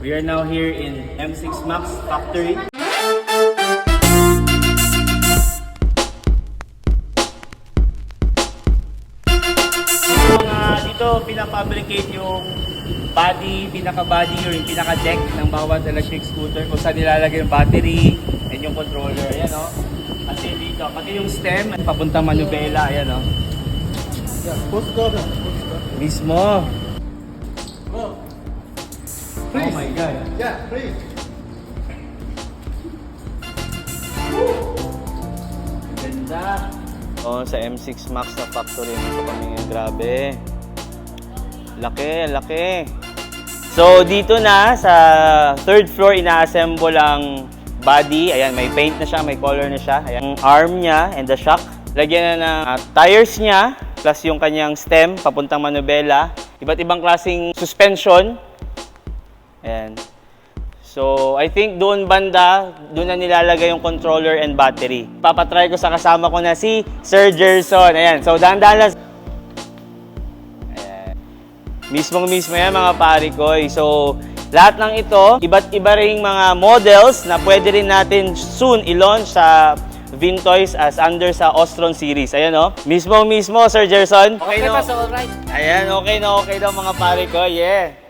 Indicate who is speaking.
Speaker 1: We are now here in M6 Max Factory. Mga dito pinapabricate yung body, pinaka-body or yung pinaka-deck ng bawat electric scooter kung saan nilalagay yung battery and yung controller. Ayan o. Kasi dito, pati yung stem, papuntang manubela. Ayan o.
Speaker 2: Yeah, na. Push go.
Speaker 1: Mismo.
Speaker 2: Go.
Speaker 1: Oh my God.
Speaker 2: Yeah, freeze.
Speaker 1: Ganda. Oh, sa M6 Max na factory nito kami ngayon. Grabe. Laki, laki. So, dito na sa third floor, ina-assemble ang body. Ayan, may paint na siya, may color na siya. Ayan, ang arm niya and the shock. Lagyan na ng ah, tires niya, plus yung kanyang stem, papuntang manubela. Iba't ibang klaseng suspension. Ayan. So, I think doon banda, doon na nilalagay yung controller and battery. Papatry ko sa kasama ko na si Sir Gerson. Ayan. So, dahan-dahan lang. Ayan. Mismong mismo yan mga pari ko. So, lahat ng ito, iba't iba ring mga models na pwede rin natin soon i-launch sa Vintoys as under sa Ostron series. Ayan o. Mismo mismo, Sir Gerson.
Speaker 3: Okay
Speaker 1: no?
Speaker 3: pa, so alright.
Speaker 1: Ayan, okay na okay daw mga pare ko. Yeah.